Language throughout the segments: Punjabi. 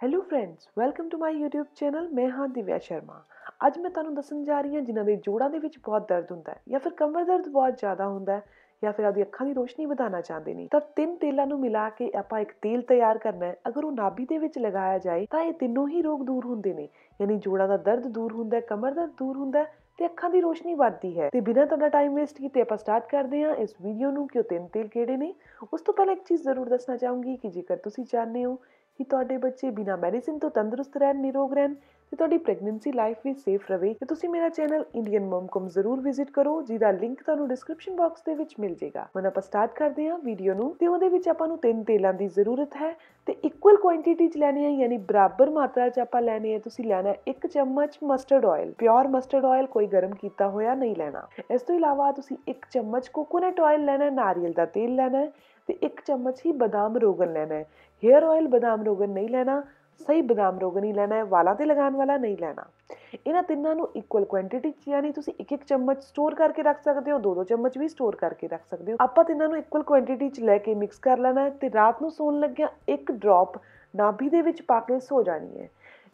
Hello friends welcome to my YouTube channel ਮੈਂ ਹਾਂ ਦਿਵਿਆ ਸ਼ਰਮਾ। ਅੱਜ ਮੈਂ ਤੁਹਾਨੂੰ ਦੱਸਣ ਜਾ ਰਹੀ ਹਾਂ ਜਿਨ੍ਹਾਂ ਦੇ ਜੋੜਾਂ ਦੇ ਵਿੱਚ ਬਹੁਤ ਦਰਦ ਹੁੰਦਾ ਹੈ ਜਾਂ ਫਿਰ ਕਮਰ ਦਰਦ ਬਹੁਤ ਜ਼ਿਆਦਾ ਹੁੰਦਾ ਹੈ ਜਾਂ ਫਿਰ ਆਪਦੀ ਅੱਖਾਂ ਦੀ ਰੋਸ਼ਨੀ ਵਧਾਉਣਾ ਚਾਹੁੰਦੇ ਨੇ। ਤਾਂ ਤਿੰਨ ਤੇਲਾਂ ਨੂੰ ਮਿਲਾ ਕੇ ਆਪਾਂ ਇੱਕ ਤੇਲ ਤਿਆਰ ਕਰਨਾ ਹੈ। ਅਗਰ ਉਹ ਨਾਭੀ ਦੇ ਵਿੱਚ ਲਗਾਇਆ ਜਾਏ ਤਾਂ ਇਹ ਤਿੰਨੋਂ ਹੀ ਰੋਗ ਦੂਰ ਹੁੰਦੇ ਨੇ, ਯਾਨੀ ਜੋੜਾਂ ਦਾ ਦਰਦ ਦੂਰ ਹੁੰਦਾ ਹੈ, ਕਮਰ ਦਰਦ ਦੂਰ ਹੁੰਦਾ ਹੈ ਤੇ ਅੱਖਾਂ ਦੀ ਰੋਸ਼ਨੀ ਵੱਧਦੀ ਹੈ। ਤੇ ਬਿਨਾਂ ਤੁਹਾਡਾ ਟਾਈਮ ਵੇਸਟ ਕੀਤੇ ਆਪਾਂ ਸਟਾਰਟ ਕਰਦੇ ਹਾਂ ਇਸ ਵੀਡੀਓ ਨੂੰ ਕਿ ਉਹ ਤਿੰਨ ਤੇਲ ਕਿਹੜੇ ਨੇ। ਉਸ ਤੋਂ ਪਹਿਲਾਂ ਇੱਕ ਚੀਜ਼ ਜ਼ਰੂਰ ਦੱਸਣਾ ਚਾਹੂੰਗੀ ਕਿ ਜੇਕਰ ਤੁਸੀਂ ਚਾਹੁੰਦੇ ਹੋ ਕਿ ਤੁਹਾਡੇ ਬੱਚੇ ਬਿਨਾਂ ਮੈਡੀਸਿਨ ਤੋਂ ਤੰਦਰੁਸਤ ਰਹਿਣ ਨਿਰੋਗ ਰਹਿਣ ਤੇ ਤੁਹਾਡੀ ਪ੍ਰੈਗਨੈਂਸੀ ਲਾਈਫ ਵੀ ਸੇਫ ਰਵੇ ਤੇ ਤੁਸੀਂ ਮੇਰਾ ਚੈਨਲ ਇੰਡੀਅਨ ਮਮਕਮ ਜ਼ਰੂਰ ਵਿਜ਼ਿਟ ਕਰੋ, ਜਿਹਦਾ ਲਿੰਕ ਤੁਹਾਨੂੰ ਡਿਸਕ੍ਰਿਪਸ਼ਨ ਬਾਕਸ ਦੇ ਵਿੱਚ ਮਿਲ ਜਾਏਗਾ। ਹੁਣ ਆਪਾਂ ਸਟਾਰਟ ਕਰਦੇ ਹਾਂ ਵੀਡੀਓ ਨੂੰ ਤੇ ਉਹਦੇ ਵਿੱਚ ਆਪਾਂ ਨੂੰ ਤਿੰਨ ਤੇਲਾਂ ਦੀ ਜ਼ਰੂਰਤ ਹੈ ਤੇ ਇਕੁਅਲ ਕੁਆਂਟੀਟੀ ਚ ਲੈਣੀ ਹੈ ਯਾਨੀ ਬਰਾਬਰ ਮਾਤਰਾ ਚ ਆਪਾਂ ਲੈਣੀ ਹੈ ਤੁਸੀਂ ਲੈਣਾ ਇੱਕ ਚਮਚ mustard oil pure mustard oil ਕੋਈ ਗਰਮ ਕੀਤਾ ਹੋਇਆ ਨਹੀਂ ਲੈਣਾ। ਇਸ ਤੋਂ ਇਲਾਵਾ ਤੁਸੀਂ ਇੱਕ ਚਮਚ ਕੋਕੋਨਟ ਆਇਲ ਲੈਣਾ, ਨਾਰੀਅਲ ਦਾ ਤੇਲ ਲੈਣਾ ਹੈ ਤੇ ਇੱਕ ਚਮਚ ਹੀ ਬਦਾਮ ਰੋਗਨ ਲੈਣਾ ਹੈ। ਹੇਅਰ ਆਇਲ ਬਦਾਮ ਰੋਗਨ ਨਹੀਂ ਲੈਣਾ ਸਹੀ ਬਦਾਮ ਰੋਗਨ ਹੀ ਲੈਣਾ ਹੈ, ਵਾਲਾਂ ਤੇ ਲਗਾਉਣ ਵਾਲਾ ਨਹੀਂ ਲੈਣਾ। ਇਹਨਾਂ ਤਿੰਨਾਂ ਨੂੰ ਇਕੁਅਲ ਕੁਆਂਟੀਟੀ ਚ ਯਾਨੀ ਤੁਸੀਂ ਇੱਕ ਇੱਕ ਚਮਚ ਸਟੋਰ ਕਰਕੇ ਰੱਖ ਸਕਦੇ ਹੋ, ਦੋ ਦੋ ਚਮਚ ਵੀ ਸਟੋਰ ਕਰਕੇ ਰੱਖ ਸਕਦੇ ਹੋ। ਆਪਾਂ ਤਿੰਨਾਂ ਨੂੰ ਇਕੁਅਲ ਕੁਆਂਟੀਟੀ ਚ ਲੈ ਕੇ ਮਿਕਸ ਕਰ ਲੈਣਾ ਹੈ ਤੇ ਰਾਤ ਨੂੰ ਸੌਣ ਲੱਗਿਆ ਇੱਕ ਡ੍ਰੌਪ ਨਾਭੀ ਦੇ ਵਿੱਚ ਪਾ ਕੇ ਸੋ ਜਾਣੀ ਹੈ।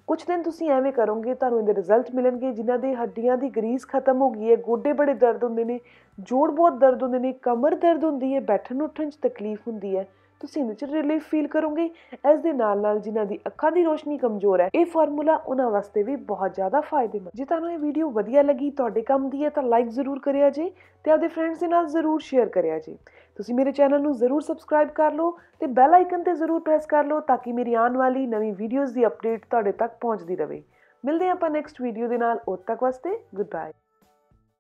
ਕੁਝ ਦਿਨ ਤੁਸੀਂ ਐਵੇਂ ਕਰੋਗੇ, ਤੁਹਾਨੂੰ ਇਹਦੇ ਰਿਜ਼ਲਟ ਮਿਲਣਗੇ, ਜਿਨ੍ਹਾਂ ਦੇ ਹੱਡੀਆਂ ਦੀ ਗਰੀਸ ਖਤਮ ਹੋ ਗਈ ਹੈ, ਗੋਡੇ ਬੜੇ ਦਰਦ ਹੁੰਦੇ ਨੇ, ਜੋੜ ਬਹੁਤ ਦਰਦ ਹੁੰਦੇ ਨੇ, ਕਮਰ ਦਰਦ ਹੁੰਦੀ ਹੈ, ਬੈਠਣ ਉੱਠਣ 'ਚ ਤਕਲੀਫ ਹੁੰਦੀ ਹੈ। ਤੁਸੀਂ ਇਹਦੇ ਰਿਲੀਫ ਫੀਲ ਕਰੋਗੇ। ਇਸ ਦੇ ਨਾਲ ਨਾਲ ਜਿਨ੍ਹਾਂ ਦੀ ਅੱਖਾਂ ਦੀ ਰੋਸ਼ਨੀ ਕਮਜ਼ੋਰ ਹੈ, ਇਹ ਫਾਰਮੂਲਾ ਉਹਨਾਂ ਵਾਸਤੇ ਵੀ ਬਹੁਤ ਜ਼ਿਆਦਾ ਫਾਇਦੇਮੰਦ। ਜੇ ਤੁਹਾਨੂੰ ਇਹ ਵੀਡੀਓ ਵਧੀਆ ਲੱਗੀ, ਤੁਹਾਡੇ ਕੰਮ ਦੀ ਹੈ, ਤਾਂ ਲਾਈਕ ਜ਼ਰੂਰ ਕਰਿਆ ਜੀ ਤੇ ਆਪਦੇ ਫਰੈਂਡਸ ਦੇ ਨਾਲ ਜ਼ਰੂਰ ਸ਼ੇਅਰ ਕਰਿਆ ਜੀ। ਤੁਸੀਂ ਮੇਰੇ ਚੈਨਲ ਨੂੰ ਜ਼ਰੂਰ ਸਬਸਕ੍ਰਾਈਬ ਕਰ ਲਓ ਤੇ ਬੈਲ ਆਈਕਨ ਤੇ ਜ਼ਰੂਰ ਪ੍ਰੈਸ ਕਰ ਲਓ ਤਾਂ ਕਿ ਮੇਰੀ ਆਉਣ ਵਾਲੀ ਨਵੀਂ ਵੀਡੀਓਜ਼ ਦੀ ਅਪਡੇਟ ਤੁਹਾਡੇ ਤੱਕ ਪਹੁੰਚਦੀ ਰਹੇ। ਮਿਲਦੇ ਹਾਂ ਆਪਾਂ ਨੈਕਸਟ ਵੀਡੀਓ ਦੇ ਨਾਲ। ਉਦ ਤੱਕ ਵਾਸਤੇ ਗੁੱਡ ਬਾਏ